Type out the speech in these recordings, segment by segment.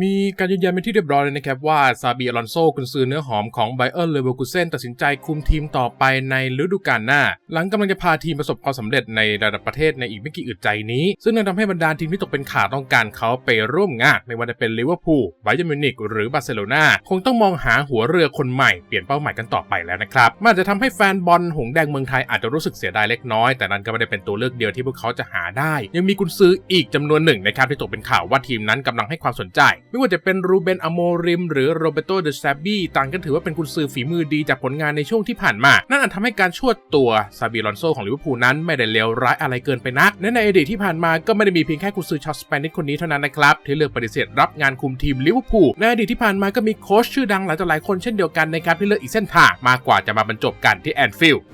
มีการยืนยันเป็นที่เรียบร้อยเลยนะครับว่าซาบีอลอนโซกุนซือเนื้อหอมของไบเออร์เลเวอร์กูเซนตัดสินใจคุมทีมต่อไปในฤดูกาลหน้า หลังกำลังจะพาทีมประสบความสำเร็จในระดับประเทศในอีกไม่กี่อึดใจนี้ ซึ่งนั่นทำให้บรรดาทีมที่ตกเป็นข่าวต้องการเขาไปร่วมงาน ไม่ว่าจะเป็นลิเวอร์พูลไบเยอร์มิวนิกหรือบาร์เซโลนาคงต้องมองหาหัวเรือคนใหม่เปลี่ยนเป้าหมายกันต่อไปแล้วนะครับมันอาจจะทำให้แฟนบอลหงแดงเมืองไทยอาจจะรู้สึกเสียดายเล็กน้อยแต่นั่นก็ไม่ได้เป็นตัวเลือกเดียวที่พวกเขาจะหาได้ ยังมีกุนซืออีกจำนวนหนึ่งนะครับที่ตกเป็นข่าวว่าทีมนั้นกำลังให้ความสนใจไม่ว่าจะเป็นรูเบนอโมริม หรือโรเบโตเดซาบี้ต่างกันถือว่าเป็นกุนซือฝีมือดีจากผลงานในช่วงที่ผ่านมา นั่นอาจทำให้การชวดตัวซาบีลอนโซของลิเวอร์พูลนั้นไม่ได้เลวร้ายอะไรเกินไปนักและในอดีตที่ผ่านมาก็ไม่ได้มีเพียงแค่กุนซือชาวสเปนิชคนนี้เท่านั้นนะครับที่เลือกปฏิเสธรับงานคุมทีมลิเวอร์พูลในอดีตที่ผ่านมาก็มีโค้ชชื่อดังหลายต่อหลายคนเช่นเดียวกันนะครับที่เลือกอีกเส้นทางมากกว่าจะมาบรรจบกันที่แอนฟิลด์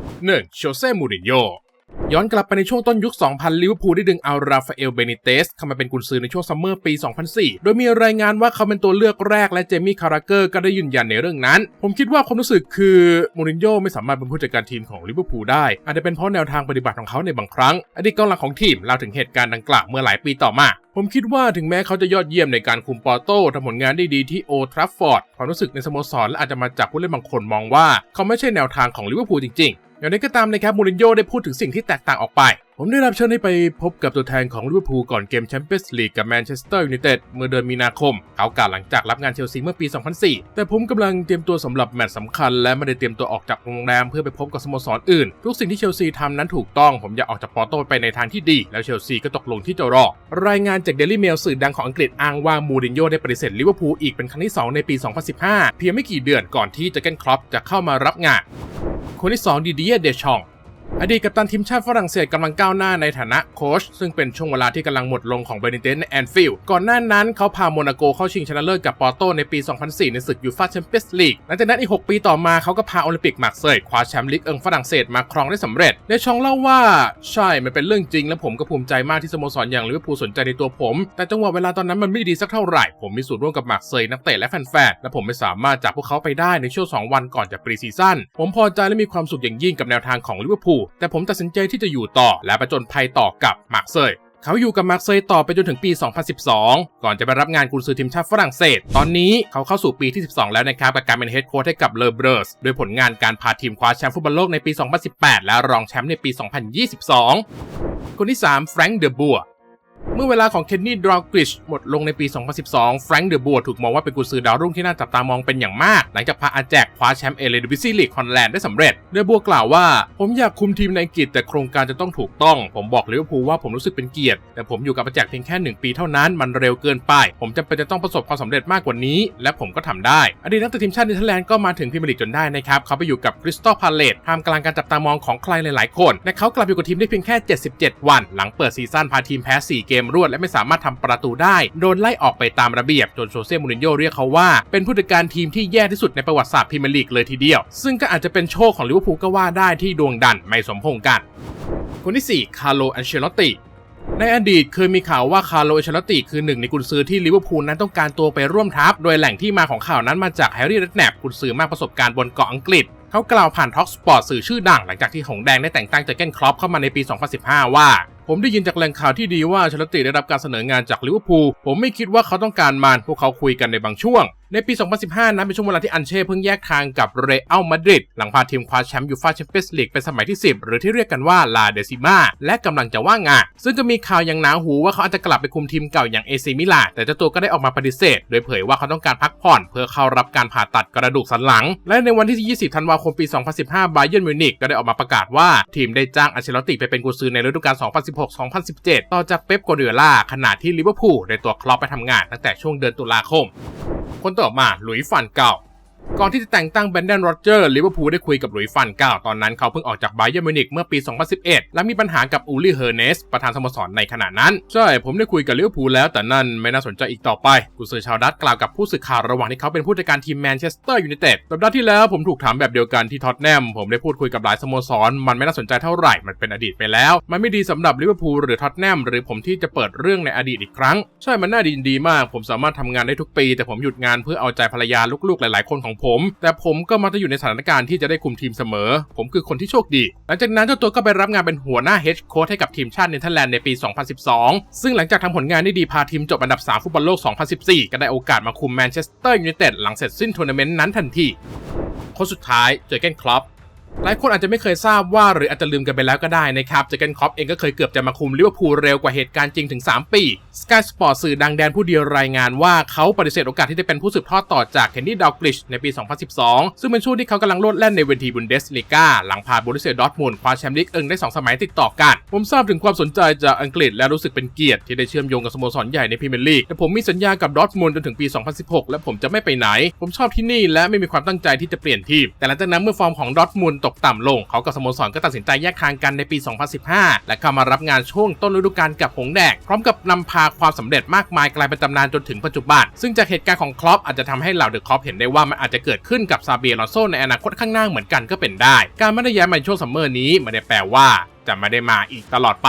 1. โชเซ่มูรินโญ่ ย้อนกลับไปในช่วงต้นยุค 2000 ลิเวอร์พูลได้ดึงเอาราฟาเอล เบนิเตส เข้ามาเป็นกุนซือในช่วงซัมเมอร์ปี 2004 โดยมีรายงานว่าเขาเป็นตัวเลือกแรกและเจมี่ คาราเกอร์ก็ได้ยืนยันในเรื่องนั้น ผมคิดว่าความรู้สึกคือมูรินโญ่ไม่สามารถเป็นผู้จัดการทีมของลิเวอร์พูลได้ อาจจะเป็นเพราะแนวทางปฏิบัติของเขาในบางครั้ง อดีตกองหลังของทีมเล่าถึงเหตุการณ์ดังกล่าวเมื่อหลายปีต่อมาผมคิดว่าถึงแม้เขาจะยอดเยี่ยมในการคุมปอร์โต้ทำผลงานได้ดีที่โอทรัฟฟอร์ดความรู้สึกในสโมสรและอาจจะมาจากผู้เล่นบางคนมองว่า เขาไม่ใช่แนวทางของลิเวอร์พูลจริงๆ อย่างไรก็ตามนะครับมูรินโญ่ได้พูดถึงสิ่งที่แตกต่างออกไป ผมได้รับเชิญให้ไปพบกับตัวแทนของลิเวอร์พูลก่อนเกมแชมเปี้ยนส์ลีกกับแมนเชสเตอร์ยูไนเต็ดเมื่อเดือนมีนาคม เขากล่าวหลังจากรับงานเชลซีเมื่อปี 2004 แต่ผมกำลังเตรียมตัวสำหรับแมตช์สำคัญ และไม่ได้เตรียมตัวออกจากโรงแรมเพื่อไปพบกับสโมสรอื่น ทุกสิ่งที่เชลซีทำนั้นถูกต้อง ผมอยากออกจากปอร์โตไปในทางที่ดี แล้วเชลซีก็ตกลงที่จะรอ รายงานจากเดลี่เมลสื่อดังของอังกฤษอ้างว่ามูรินโญ่ได้ปฏิเสธลิเวอร์พูลอีกเป็นครั้งที่สองในปี 2015 เพียงไม่กี่เดือนก่อนที่เจเกนครอปจะเข้ามารับงาน คนที่ 2ดีเดียเดชอง อดีตกัปตันทีมชาติฝรั่งเศสกำลังก้าวหน้าในฐานะโค้ชซึ่งเป็นช่วงเวลาที่กำลังหมดลงของเบนิเตสในแอนฟิลด์ก่อนหน้านั้นเขาพาโมนาโกเข้าชิงชนะเลิศกับปอร์โตในปี 2004 ในศึกยูฟ่าแชมเปี้ยนส์ลีกหลังจากนั้นอีก 6 ปีต่อมาเขาก็พาโอลิมปิกมาร์เซย์คว้าแชมป์ลีกเอิงฝรั่งเศสมาครองได้สำเร็จเดชองเล่าว่าใช่มันเป็นเรื่องจริงและผมก็ภูมิใจมากที่สโมสรอย่างลิเวอร์พูลสนใจในตัวผม แต่จังหวะเวลาตอนนั้นมันไม่ดีสักเท่าไหร่ผมมีส่วนร่วมกับมาร์เซย์นักเตะและแฟนๆและผมไม่สามารถจากพวกเขาไปได้ในช่วงสองวันก่อนจะปรีซีซั่นผมพอใจและมีความสุขอย่างยิ่งกับแนวทางของลิเวอร์พูลแต่ผมตัดสินใจที่จะอยู่ต่อและประจนภัยต่อกับมาร์เซย์เขาอยู่กับมาร์เซย์ต่อไปจนถึงปี 2012 ก่อนจะไปรับงานกุนซือทีมชาติฝรั่งเศส ตอนนี้เขาเข้าสู่ปีที่ 12 แล้วนะครับกับการเป็นเฮดโค้ชให้กับเลอเบรสโดยผลงานการพาทีมคว้าแชมป์ฟุตบอลโลกในปี 2018 และรองแชมป์ในปี 2022 คนที่ 3 แฟรงค์ เดอบัว เมื่อเวลาของเคนนี่ดรากริชหมดลงในปี 2012 แฟรงค์เดอะบัวถูกมองว่าเป็นกุญซือดาวรุ่งที่น่าจับตามองเป็นอย่างมาก หลังจากพาอาแจกคว้าแชมป์เอเลดิวิซีลีกฮอลแลนด์ได้สำเร็จ เดอบัวกล่าวว่า ผมอยากคุมทีมในอังกฤษแต่โครงการจะต้องถูกต้อง ผมบอกลิเวอร์พูลว่าผมรู้สึกเป็นเกียรติ แต่ผมอยู่กับอาแจกเพียงแค่ 1 ปีเท่านั้น มันเร็วเกินไป ผมจำเป็นจะต้องประสบความสำเร็จมากกว่านี้ และผมก็ทำได้ อดีตนักเตะทีมชาติเนเธอร์แลนด์ก็มาถึงพรีเมียร์ลีกจนได้นะครับ เขาไปอยู่กับคริสตัลพาเลตท่ามกลางการจับตามองของใครหลาย ๆ คนและเขากลับอยู่กับทีมได้เพียงแค่ 77 วัน หลังเปิดซีซั่นพาทีมแพ้ 4 เกมรวดและไม่สามารถทำประตูได้ โดนไล่ออกไปตามระเบียบจนโซเซ่มูรินโญ่เรียกเขาว่า เป็นผู้จัดการทีมที่แย่ที่สุดในประวัติศาสตร์พรีเมียร์ลีกเลยทีเดียว ซึ่งก็อาจจะเป็นโชคของลิเวอร์พูลก็ว่าได้ที่ดวงดันไม่สมพงกัน คนที่4คาร์โลอันเชลอตติในอดีตเคยมีข่าวว่าคาร์โลเอชลติคือหนึ่งในกุนซือที่ลิเวอร์พูลนั้นต้องการตัวไปร่วมทัพ โดยแหล่งที่มาของข่าวนั้นมาจากแฮร์รี่เรดแนปกุนซือมากประสบการณ์บนเกาะอังกฤษเขากล่าวผ่านท็อกสปอร์ตสื่อชื่อดังหลังจากที่หงแดงได้แต่งตั้งเจอเกนครอปเข้ามาในปี 2015 ว่า ผมได้ยินจากแหล่งข่าวที่ดีว่าชลติได้รับการเสนองานจากลิเวอร์พูลผมไม่คิดว่าเขาต้องการมันพวกเขาคุยกันในบางช่วง ในปี 2015 นั้นเป็นช่วงเวลาที่อันเช่เพิ่งแยกทางกับเรอัลมาดริดหลังพาทีมคว้าแชมป์ยูฟ่าแชมเปี้ยนส์ลีกเป็นสมัยที่ 10 หรือที่เรียกกันว่าลาเดซิมาและกำลังจะว่างงานซึ่งก็มีข่าวอย่างหนาหูว่าเขาอาจจะกลับไปคุมทีมเก่าอย่างเอซิมิลานแต่เจ้าตัวก็ได้ออกมาปฏิเสธ โดยเผยว่าเขาต้องการพักผ่อน เพื่อเข้ารับการผ่าตัดกระดูกสันหลัง และในวันที่ 20 ธันวาคมปี 2015 บาเยิร์นมิวนิกก็ได้ออกมาประกาศว่าทีมได้จ้างอัลเชลติไปเป็นกุญซือในฤดูกาล 2016-2017 ต่อจากเป๊ปกัวเดียล่าขณะที่ลิเวอร์พูลได้ตัวคลอปไปทำงานตั้งแต่ช่วงเดือนตุลาคมคนตอมาหลุยฟันเก่า ก่อนที่จะแต่งตั้งแบรนดนโรเจอร์ลิเวอร์พูลได้คุยกับหลุยฟันเก่าตอนนั้นเขาเพิ่งออกจากไบเยอร์มิวนิกเมื่อปี 2011 และมีปัญหากับอูลี่เฮอร์เนส ประธานสโมสรในขณะนั้น ใช่ ผมได้คุยกับลิเวอร์พูลแล้วแต่นั่นไม่น่าสนใจอีกต่อไป กุนซือชาวดัตช์กล่าวกับผู้สื่อข่าวระหว่างที่เขาเป็นผู้จัดการทีมแมนเชสเตอร์ยูไนเต็ดสัปดาห์ที่แล้วผมถูกถามแบบเดียวกันที่ท็อตแนมผมได้พูดคุยกับหลายสโมสร มันไม่น่าสนใจเท่าไหร่มันเป็นอดีตไปแล้ว มันไม่ดีสำหรับลิเวอร์พูลหรือท็อตแนมหรือผมที่จะเปิดเรื่องในอดีตอีกครั้ง ใช่มันน่าดีดีมาก ผมสามารถทำงานได้ทุกปี แต่ผมหยุดงานเพื่อเอาใจภรรยาลูกๆหลาย ๆคนของผม แต่ผมก็มักจะอยู่ในสถานการณ์ที่จะได้คุมทีมเสมอ ผมคือคนที่โชคดี หลังจากนั้นเจ้าตัวก็ไปรับงานเป็นหัวหน้าเฮดโค้ชให้กับทีมชาติเนเธอร์แลนด์ในปี 2012 ซึ่งหลังจากทำผลงานได้ดีพาทีมจบอันดับ 3 ฟุตบอลโลก 2014 ก็ได้โอกาสมาคุมแมนเชสเตอร์ยูไนเต็ดหลังเสร็จสิ้นทัวร์นาเมนต์นั้นทันทีคนสุดท้ายเจอร์เกนคลอป หลายคนอาจจะไม่เคยทราบว่าหรืออาจจะลืมกันไปแล้วก็ได้นะครับเจอร์เกนคอปเองก็เคยเกือบจะมาคุมลิเวอร์พูลเร็วกว่าเหตุการณ์จริงถึง 3 ปี Sky Sport สื่อดังแดนผู้เดียวรายงานว่าเขาปฏิเสธโอกาสที่จะเป็นผู้สืบทอดต่อจากเคนนี่ดาวกลิชในปี 2012 ซึ่งเป็นช่วงที่เขากำลังโลดแล่นในเวทีบุนเดสลีกาหลังพาโบรุสเซียดอร์ทมุนคว้าแชมป์ลีกเอิงได้ 2 สมัยติดต่อกัน ผมทราบถึงความสนใจจากอังกฤษและรู้สึกเป็นเกียรติที่ได้เชื่อมโยงกับสโมสรใหญ่ในพรีเมียร์ลีกแต่ผมมีสัญญากับดอร์ทมุนจนถึงปี 2016 และผมจะไม่ไปไหน ผมชอบที่นี่และไม่มีความตั้งใจที่จะเปลี่ยนทีมแต่หลังจากนั้นเมื่อฟอร์มของดอร์ทมุนตกต่ำลง เขากับสโมสรก็ตัดสินใจแยกทางกันในปี 2015 และเข้ามารับงานช่วงต้นฤดูกาลกับหงแดงพร้อมกับนำพาความสำเร็จมากมายกลายเป็นตำนานจนถึงปัจจุบัน ซึ่งจากเหตุการณ์ของคลอปอาจจะทำให้เหล่าเดอะคลอปเห็นได้ว่ามันอาจจะเกิดขึ้นกับซาเบียลอนโซในอนาคตข้างหน้าเหมือนกันก็เป็นได้ การไม่ได้ย้ายมาในช่วงซัมเมอร์นี้ไม่ได้แปลว่าจะไม่ได้มาอีกตลอดไป